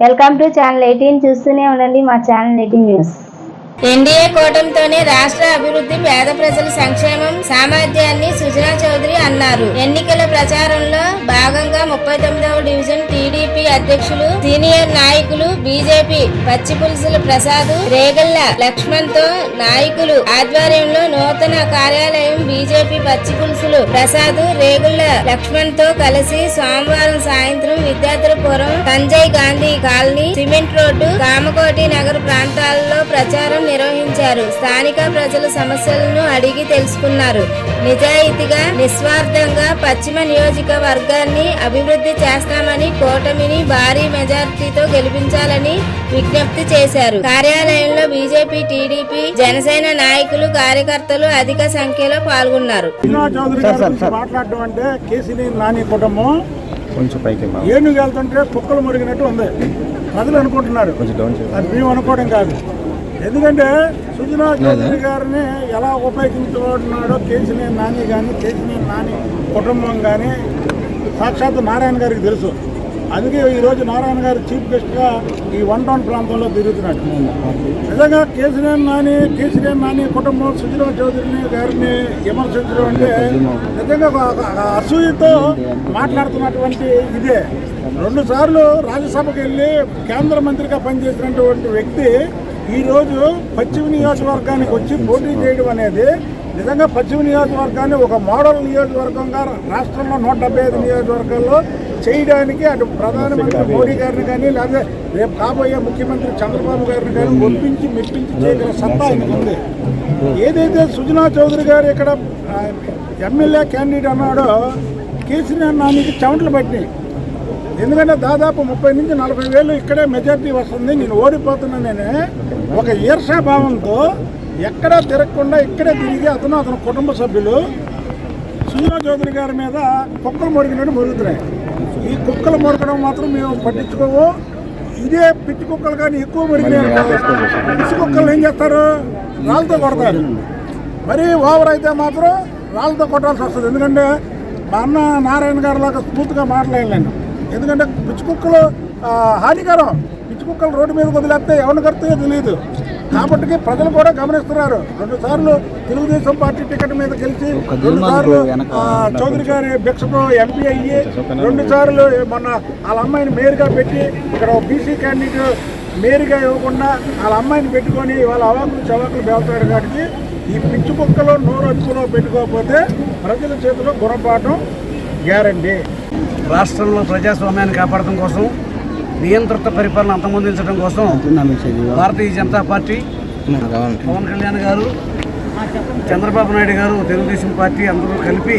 Welcome to channel eighteen. చూస్తూనే ఉండండి మా ఛానల్ ఎయిటీన్ న్యూస్. ఎన్డీఏ కూటమితోనే రాష్ట్ర అభివృద్ధి పేద ప్రజల సంక్షేమం సామర్థ్యాన్ని సుజనా చౌదరి అన్నారు. ఎన్నికల ప్రచారంలో భాగంగా ముప్పై తొమ్మిదవ డివిజన్ అధ్యక్షులు సీనియర్ నాయకులు బీజేపీ పచ్చిపులుసుల ప్రసాద్ రేగల్ల లక్ష్మణ్తో నాయకులు ఆధ్వర్యంలో నూతన కార్యాలయం బీజేపీ పచ్చిపులుసులు ప్రసాద్ రేగుల్ల లక్ష్మణ్తో కలిసి సోమవారం సాయంత్రం విద్యార్థులపురం Sanjay Gandhi colony cement road Kamakoti నగర ప్రాంతాల్లో ప్రచారం నిర్వహించారు. స్థానిక ప్రజల సమస్యలను అడిగి తెలుసుకున్నారు. నిజాయితీగా నిస్వార్థంగా పశ్చిమ నియోజకవర్గాన్ని అభివృద్ధి చేస్తామని కూటమిని భారీ మెజార్టీతో గెలిపించాలని విజ్ఞప్తి చేశారు. కార్యాలయంలో బీజేపీ టీడీపీ జనసేన నాయకులు కార్యకర్తలు అధిక సంఖ్యలో పాల్గొన్నారు. కృష్ణా చౌదరి గారి గురించి మాట్లాడడం అంటే నాని కుటుంబం కొంచెం పైకి మా- ఏనుగు వెళ్తుంటే కుక్కలు మురిగినట్టు ఉంది. ప్రజలు అనుకుంటున్నారు. అది మేము అనుకోవడం కాదు. ఎందుకంటే సుజనా చౌదరి గారిని ఎలా ఉపయోగించుకుంటున్నాడో కేసీనే నాని కానీ కేసీనే నాని కుటుంబం కానీ సాక్షాత్ నారాయణ గారికి తెలుసు. అందుకే ఈరోజు నారాయణ గారు చీఫ్ గెస్ట్గా ఈ వన్ టౌన్ ప్రాంతంలో తిరుగుతున్నట్టు నిజంగా కేసీఆర్ నాని కేసీఆర్ నాని కుటుంబం సుజనా చౌదరిని గారిని విమర్శించడం అంటే నిజంగా అసూయతో మాట్లాడుతున్నటువంటి ఇదే. రెండు సార్లు రాజ్యసభకు వెళ్ళి కేంద్ర మంత్రిగా పనిచేసినటువంటి వ్యక్తి ఈరోజు పశ్చిమ నియోజకవర్గానికి వచ్చి పోటీ చేయడం అనేది నిజంగా పశ్చిమ నియోజకవర్గాన్ని ఒక మోడల్ నియోజకవర్గంగా రాష్ట్రంలో నూట డెబ్బై ఐదు నియోజకవర్గాల్లో చేయడానికి అటు ప్రధానమంత్రి మోడీ గారిని కానీ లేదా రేపు కాబోయే ముఖ్యమంత్రి చంద్రబాబు గారిని కానీ ఒప్పించి మెప్పించి చేయగల సత్తా ఉంది ఏదైతే సుజనా చౌదరి గారు ఇక్కడ ఎమ్మెల్యే క్యాండిడేట్ అన్నాడో కేసీఆర్ నానికి చెమటలు పట్టినాయి. ఎందుకంటే దాదాపు ముప్పై నుంచి నలభై వేలు ఇక్కడే మెజార్టీ వస్తుంది. నేను ఓడిపోతున్నానని ఒక ఈర్షా భావంతో ఎక్కడా తిరగకుండా ఇక్కడే తిరిగి అతను అతని కుటుంబ సభ్యులు సుజనా చౌదరి గారి మీద కుక్కలు మొరిగినట్టు మొరుగుతున్నాయి ఈ కుక్కలు మొరగడం మాత్రం మేము పట్టించుకోము. ఇదే పిచ్చి కుక్కలు కానీ ఎక్కువ మొరిగినాయి పిచ్చి కుక్కలు ఏం చేస్తారు? రాళ్ళతో కొడతారు. మరి ఓవర్ అయితే మాత్రం రాళ్ళతో కొట్టాల్సి వస్తుంది. ఎందుకంటే మా అన్న నారాయణ గారి లాగా స్మూత్గా మాట్లాడలేను ఎందుకంటే పిచ్చి కుక్కలు హానికరం. పిచ్చి కుక్కలు రోడ్డు మీద వదిలేస్తే ఎవరిని కడుతాయో తెలియదు కాబట్టి ప్రజలు కూడా గమనిస్తున్నారు. రెండు సార్లు తెలుగుదేశం పార్టీ టికెట్ మీద గెలిచి రెండు సార్లు ఆ, చౌదరి గారి భిక్షతో ఎంపీ అయ్యి రెండు సార్లు మొన్న వాళ్ళ అమ్మాయిని మేయర్గా పెట్టి ఇక్కడ బీసీ క్యాండిడేట్ మేయర్గా ఇవ్వకుండా వాళ్ళ అమ్మాయిని పెట్టుకొని వాళ్ళ అవాకులు చవాకులు బేల్తాడు కాబట్టి ఈ పిచ్చి కుక్కలో నోరు అదుపులో పెట్టుకోకపోతే ప్రజల చేతిలో గుణపాఠం గ్యారంటీ. రాష్ట్రంలో ప్రజాస్వామ్యాన్ని కాపాడటం కోసం నియంత్రిత పరిపాలన అంతమొందించడం కోసం భారతీయ జనతా పార్టీ పవన్ కళ్యాణ్ గారు చంద్రబాబు నాయుడు గారు తెలుగుదేశం పార్టీ అందరూ కలిపి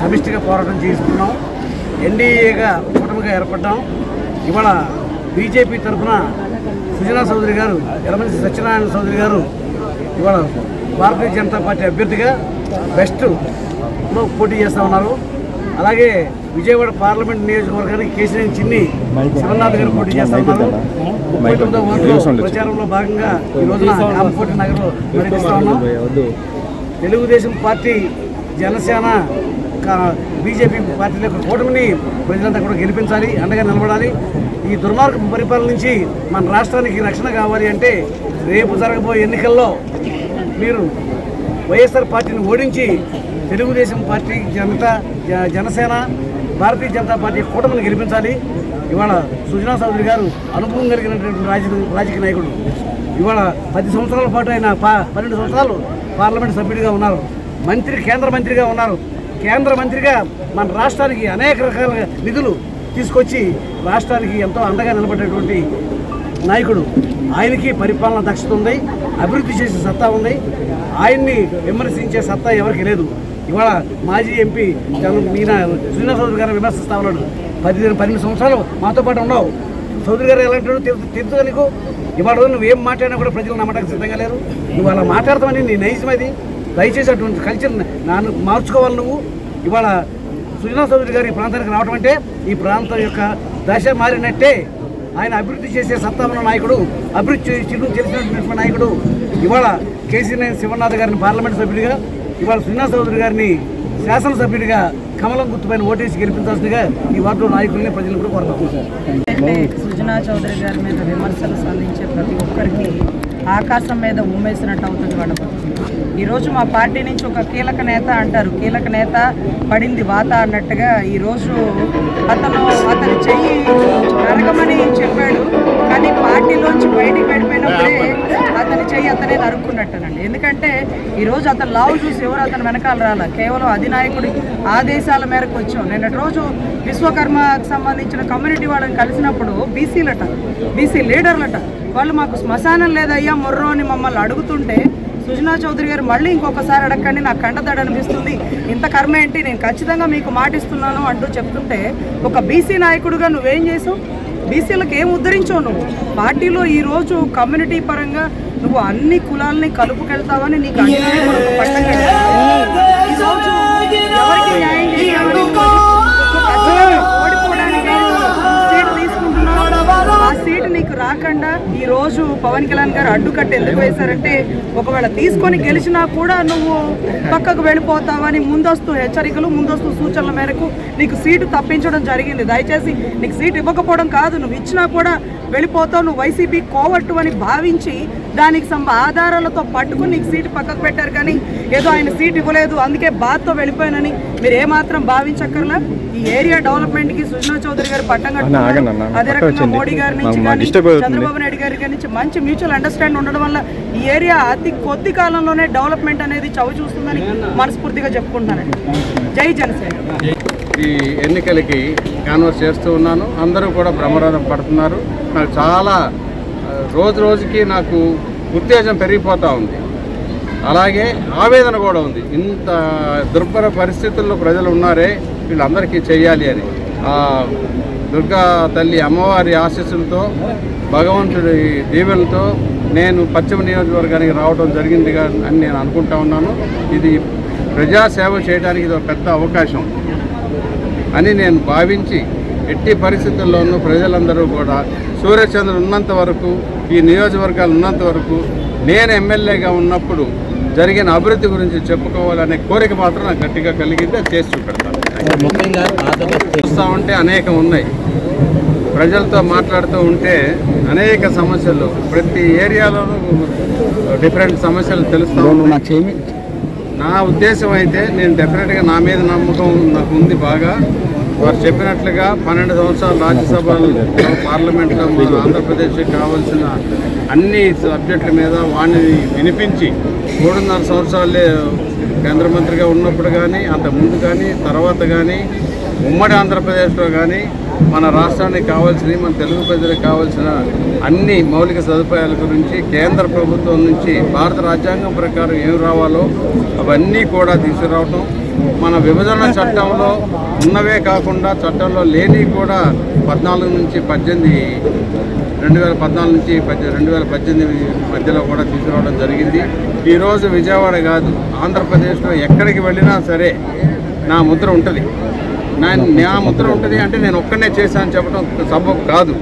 సమిష్టిగా పోరాటం చేస్తున్నాం. ఎన్డీఏగా కూటమిగా ఏర్పడ్డాం. ఇవాళ బీజేపీ తరఫున సుజనా చౌదరి గారు ఎలమంచి సత్యనారాయణ చౌదరి గారు ఇవాళ భారతీయ జనతా పార్టీ అభ్యర్థిగా బెస్ట్లో పోటీ చేస్తూ ఉన్నారు. అలాగే విజయవాడ పార్లమెంట్ నియోజకవర్గానికి కేసీఆర్ చిన్ని శివనాథ్ గారు పోటీ చేస్తా ఉన్నారు. ముప్పై తొమ్మిదో వార్డులో ప్రచారంలో భాగంగా ఈ రోజున కామకోటి నగర్లో పర్యటిస్తా ఉన్నాం. తెలుగుదేశం పార్టీ జనసేన కా- బీజేపీ పార్టీల యొక్క కూటమిని ప్రజలంతా కూడా గెలిపించాలి అండగా నిలబడాలి. ఈ దుర్మార్గ పరిపాలన నుంచి మన రాష్ట్రానికి రక్షణ కావాలి అంటే రేపు జరగబోయే ఎన్నికల్లో మీరు వైఎస్ఆర్ పార్టీని ఓడించి తెలుగుదేశం పార్టీ జనతా జ- జనసేన భారతీయ జనతా పార్టీ కూటమిని గెలిపించాలి. ఇవాళ సుజనా చౌదరి గారు అనుభవం కలిగినటువంటి రాజకీయ రాజకీయ నాయకుడు. ఇవాళ పది సంవత్సరాల పాటు ఆయన పా పన్నెండు సంవత్సరాలు పార్లమెంట్ సభ్యుడిగా ఉన్నారు. మంత్రి కేంద్ర మంత్రిగా ఉన్నారు. కేంద్ర మంత్రిగా మన రాష్ట్రానికి అనేక రకాల నిధులు తీసుకొచ్చి రాష్ట్రానికి ఎంతో అండగా నిలబడేటువంటి నాయకుడు. ఆయనకి పరిపాలన దక్షత ఉంది అభివృద్ధి చేసే సత్తా ఉంది. ఆయన్ని విమర్శించే సత్తా ఎవరికి లేదు. ఇవాళ మాజీ ఎంపీ జగన్ సుజనా చౌదరి గారిని విమర్శిస్తా ఉన్నాడు. పదిహేను పన్నెండు సంవత్సరాలు మాతో పాటు ఉన్నావు. చౌదరి గారు ఎలాంటి తెలుసు తెలుసుగా నీకు? ఇవాళ రోజు నువ్వు ఏం మాట్లాడినా కూడా ప్రజలు నమ్మడానికి సిద్ధంగా లేరు. నువ్వు అలా మాట్లాడతామని నీ నైజం అది. దయచేసి అటువంటి కల్చర్ నాన్న మార్చుకోవాలి నువ్వు. ఇవాళ సుజనా చౌదరి గారు ఈ ప్రాంతానికి రావడం అంటే ఈ ప్రాంతం యొక్క దశ మారినట్టే ఆయన అభివృద్ధి చేసే సత్తా నాయకుడు అభివృద్ధి చిన్న తెలిసినటువంటి నాయకుడు. ఇవాళ కేసీఆర్ శివనాథ్ గారిని పార్లమెంట్ సభ్యుడిగా ఇవాళ సున్నా చౌదరి గారిని శాసనసభ్యుడిగా కమలం గుర్తుపైన ఓటేసి గెలిపించాల్సిందిగా ఈ వార్డు నాయకుల్ని ప్రజలు కూడా కోరుతాం సుజనా చౌదరి గారి మీద విమర్శలు సంధించే ప్రతి ఒక్కరికి ఆకాశం మీద ఉమ్మేసినట్టు అవుతుంది వాళ్ళ ఈరోజు మా పార్టీ నుంచి ఒక కీలక నేత అంటారు. కీలక నేత పడింది వాత అన్నట్టుగా ఈరోజు అతను అతని చెయ్యి నరకమని చెప్పాడు. కానీ పార్టీలోంచి బయటికి వెళ్ళిపోయినప్పుడే అతని చెయ్యి అతనే నరుక్కున్నట్టునండి. ఎందుకంటే ఈరోజు అతను లావు చూసి ఎవరు అతను వెనకాల రాల? కేవలం అధినాయకుడి ఆదేశాల మేరకు వచ్చాం. నిన్నటి రోజు విశ్వకర్మకు సంబంధించిన కమ్యూనిటీ వాళ్ళని కలిసినప్పుడు బీసీలట బీసీ లీడర్లట వాళ్ళు మాకు శ్మశానం లేదయ్యా మొర్రో అని మమ్మల్ని అడుగుతుంటే సుజనా చౌదరి గారు మళ్ళీ ఇంకొకసారి అడగండి నాకు కండదడ అనిపిస్తుంది. ఇంత కర్మ ఏంటి? నేను ఖచ్చితంగా మీకు మాటిస్తున్నాను అంటూ చెప్తుంటే ఒక బీసీ నాయకుడుగా నువ్వేం చేసావు? బీసీలకు ఏం ఉద్ధరించావు నువ్వు? పార్టీలో ఈరోజు కమ్యూనిటీ పరంగా నువ్వు అన్ని కులాలని కలుపుకెళ్తావని నీకు అన్యాయం ఈ రోజు ఎవరికి న్యాయం చేయాలి ఓడిపోవడానికి తీసుకుంటున్నావు. ఆ సీటు నీకు రాకుండా ఈ రోజు పవన్ కళ్యాణ్ గారు అడ్డుకట్ట ఎందుకు వేశారంటే ఒకవేళ తీసుకొని గెలిచినా కూడా నువ్వు పక్కకు వెళ్ళిపోతావని ముందస్తు హెచ్చరికలు ముందస్తు సూచనల మేరకు నీకు సీటు తప్పించడం జరిగింది. దయచేసి నీకు సీటు ఇవ్వకపోవడం కాదు నువ్వు ఇచ్చినా కూడా వెళ్ళిపోతావు. నువ్వు వైసీపీ కోవట్టు అని భావించి దానికి సంబ ఆధారాలతో పట్టుకుని నీకు సీటు పక్కకు పెట్టారు కానీ ఏదో ఆయన సీట్ ఇవ్వలేదు అందుకే బాధతో వెళ్ళిపోయానని మీరు ఏమాత్రం భావించక్కర్లా? ఈ ఏరియా డెవలప్మెంట్కి సుజనా చౌదరి గారు పట్టం కట్టుకున్నారు. అదే రకంగా మోడీ గారి నుంచి చంద్రబాబు నాయుడు గారి దగ్గర నుంచి మంచి మ్యూచువల్ అండర్స్టాండ్ ఉండడం వల్ల ఈ ఏరియా అతి కొద్ది కాలంలోనే డెవలప్మెంట్ అనేది చవి చూస్తుందని మనస్ఫూర్తిగా చెప్పుకుంటున్నానండి. జై జనసేన. ఈ ఎన్నికలకి కాన్వర్స్ చేస్తూ ఉన్నాను. అందరూ కూడా బ్రహ్మరథం పడుతున్నారు. నాకు చాలా రోజు రోజుకి నాకు ఉత్తేజం పెరిగిపోతూ ఉంది. అలాగే ఆవేదన కూడా ఉంది. ఇంత దుర్భర పరిస్థితుల్లో ప్రజలు ఉన్నారే వీళ్ళందరికీ చేయాలి అని. దుర్గా తల్లి అమ్మవారి ఆశీస్సులతో భగవంతుడి దీవెలతో నేను పశ్చిమ నియోజకవర్గానికి రావడం జరిగింది అని నేను అనుకుంటా ఉన్నాను. ఇది ప్రజాసేవ చేయడానికి ఇది ఒక పెద్ద అవకాశం అని నేను భావించి ఎట్టి పరిస్థితుల్లోనూ ప్రజలందరూ కూడా సూర్యచంద్ర ఉన్నంత వరకు ఈ నియోజకవర్గాలు ఉన్నంత వరకు నేను ఎమ్మెల్యేగా ఉన్నప్పుడు జరిగిన అభివృద్ధి గురించి చెప్పుకోవాలనే కోరిక మాత్రం నాకు గట్టిగా కలిగింది. అది చేసి చూపెడతాను. చూస్తూ ఉంటే అనేకం ఉన్నాయి. ప్రజలతో మాట్లాడుతూ ఉంటే అనేక సమస్యలు ప్రతి ఏరియాలోనూ డిఫరెంట్ సమస్యలు తెలుస్తూ ఉన్నాయి. నా ఉద్దేశం అయితే నేను డెఫినెట్గా నా మీద నమ్మకం నాకు ఉంది బాగా. వారు చెప్పినట్లుగా పన్నెండు సంవత్సరాలు రాజ్యసభలో పార్లమెంట్లో మన ఆంధ్రప్రదేశ్కి కావాల్సిన అన్ని సబ్జెక్టుల మీద వాడిని వినిపించి మూడున్నర సంవత్సరాలే కేంద్ర మంత్రిగా ఉన్నప్పుడు కానీ అంత ముందు కానీ తర్వాత కానీ ఉమ్మడి ఆంధ్రప్రదేశ్లో కానీ మన రాష్ట్రానికి కావాల్సినవి మన తెలుగు ప్రజలకు కావాల్సిన అన్ని మౌలిక సదుపాయాల గురించి కేంద్ర ప్రభుత్వం నుంచి భారత రాజ్యాంగం ప్రకారం ఏం రావాలో అవన్నీ కూడా తీసుకురావటం మన విభజన చట్టంలో ఉన్నవే కాకుండా చట్టంలో లేని కూడా పద్నాలుగు నుంచి పద్దెనిమిది రెండు వేల పద్నాలుగు నుంచి పద్దె రెండు వేల పద్దెనిమిది మధ్యలో కూడా తీసుకురావడం జరిగింది. ఈరోజు విజయవాడ కాదు ఆంధ్రప్రదేశ్లో ఎక్కడికి వెళ్ళినా సరే నా ముద్ర ఉంటుంది. నా నా ముద్ర ఉంటుంది అంటే నేను ఒక్కనే చేశాను చెప్పడం సంభవం కాదు.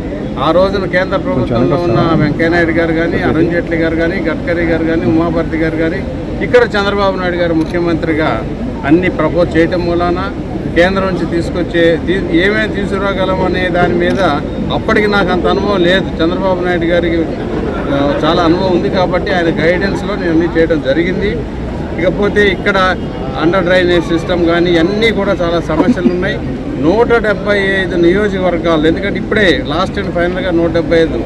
ఆ రోజున కేంద్ర ప్రభుత్వంలో ఉన్న వెంకయ్యనాయుడు గారు కానీ అరుణ్ జైట్లీ గారు కానీ గడ్కరీ గారు కానీ ఉమాభారతి గారు కానీ ఇక్కడ చంద్రబాబు నాయుడు గారు ముఖ్యమంత్రిగా అన్ని ప్రపోజ్ చేయటం మూలాన కేంద్రం నుంచి తీసుకొచ్చే ఏమేమి తీసుకురాగలమనే దాని మీద అప్పటికి నాకు అంత అనుభవం లేదు. చంద్రబాబు నాయుడు గారికి చాలా అనుభవం ఉంది కాబట్టి ఆయన గైడెన్స్లో నేను అన్నీ చేయడం జరిగింది. ఇకపోతే ఇక్కడ అండర్ డ్రైనేజ్ సిస్టమ్ కానీ అన్నీ కూడా చాలా సమస్యలు ఉన్నాయి. నూట డెబ్బై ఐదు నియోజకవర్గాలు ఎందుకంటే ఇప్పుడే లాస్ట్ అండ్ ఫైనల్గా నూట డెబ్బై ఐదు.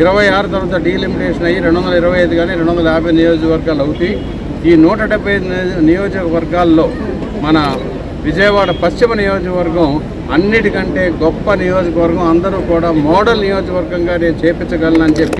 ఇరవై ఆరు తర్వాత డీలిమిటేషన్ అయ్యి రెండు వందల ఇరవై ఐదు కానీ రెండు వందల యాభై నియోజకవర్గాలు అవుతాయి. ఈ నూట డెబ్బై ఐదు నియోజకవర్గాల్లో మన విజయవాడ పశ్చిమ నియోజకవర్గం అన్నిటికంటే గొప్ప నియోజకవర్గం. అందరూ కూడా మోడల్ నియోజకవర్గంగా నేను చేపించగలనని చెప్పి